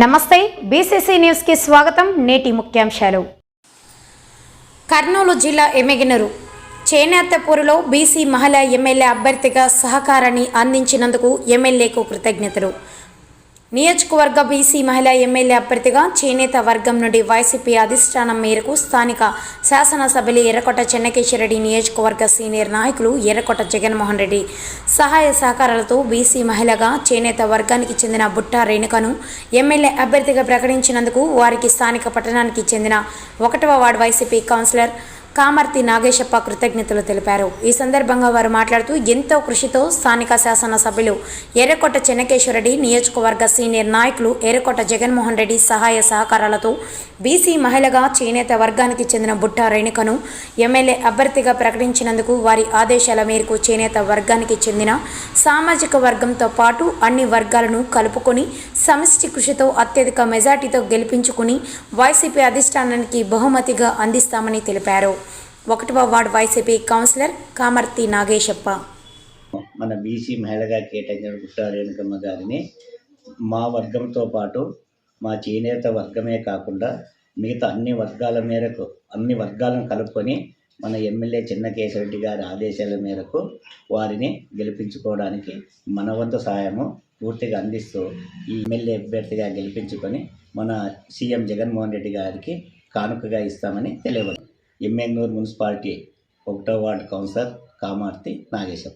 నమస్తే బీసీసీ న్యూస్కి స్వాగతం నేటి ముఖ్యాంశాలు. కర్నూలు జిల్లా ఎమ్మెగినరు చేనేతపూరులో బీసీ మహిళా ఎమ్మెల్యే అభ్యర్థిగా సహకారాన్ని అందించినందుకు ఎమ్మెల్యేకు కృతజ్ఞతలు. నియోజకవర్గ బీసీ మహిళా ఎమ్మెల్యే అభ్యర్థిగా చేనేత వర్గం నుండి వైసీపీ అధిష్టానం మేరకు స్థానిక శాసనసభ్యులు ఎర్రకొట్ట చెన్నకేశ్వరరెడ్డి నియోజకవర్గ సీనియర్ నాయకులు ఎర్రకొట్ట జగన్మోహన్ రెడ్డి. సహాయ సహకారాలతో బీసీ మహిళగా చేనేత వర్గానికి చెందిన బుట్టా రేణుకను ఎమ్మెల్యే అభ్యర్థిగా ప్రకటించినందుకు వారికి స్థానిక పట్టణానికి చెందిన ఒకటవ ward YCP councillor Kamarthi Nageshappa కృతజ్ఞతలు తెలిపారు. ఈ సందర్భంగా వారు మాట్లాడుతూ ఎంతో కృషితో స్థానిక శాసనసభ్యులు ఎర్రకోట చెన్నకేశ్వరరెడ్డి నియోజకవర్గ సీనియర్ నాయకులు ఎర్రకోట జగన్మోహన్ రెడ్డి సహాయ సహకారాలతో బీసీ మహిళగా చేనేత వర్గానికి చెందిన బుట్ట రేణుకను ఎమ్మెల్యే అభ్యర్థిగా ప్రకటించినందుకు వారి ఆదేశాల మేరకు చేనేత వర్గానికి చెందిన సామాజిక వర్గంతో పాటు అన్ని వర్గాలను కలుపుకొని సమిష్టి కృషితో అత్యధిక మెజార్టీతో గెలిపించుకుని వైసీపీ అధిష్టానానికి బహుమతిగా అందిస్తామని తెలిపారు. ఒకటవ ward YCP councillor Kamarthi Nageshappa. మన బీసీ మహిళగా కేటాయించిన గుట్టా రేణుకమ్మ గారిని మా వర్గంతో పాటు మా చేనేత వర్గమే కాకుండా మిగతా అన్ని వర్గాల మేరకు అన్ని వర్గాలను కలుపుకొని మన ఎమ్మెల్యే చిన్నకేశరెడ్డి గారి ఆదేశాల మేరకు వారిని గెలిపించుకోవడానికి మన వంతు సహాయము పూర్తిగా అందిస్తూ ఈ ఎమ్మెల్యే అభ్యర్థిగా గెలిపించుకొని మన సీఎం జగన్మోహన్ రెడ్డి గారికి కానుకగా ఇస్తామని తెలియవచ్చు ఎమ్మెన్నూరు మున్సిపాలిటీ ఒకటో వార్డు కౌన్సిలర్ కామార్తి నాగేశ్వర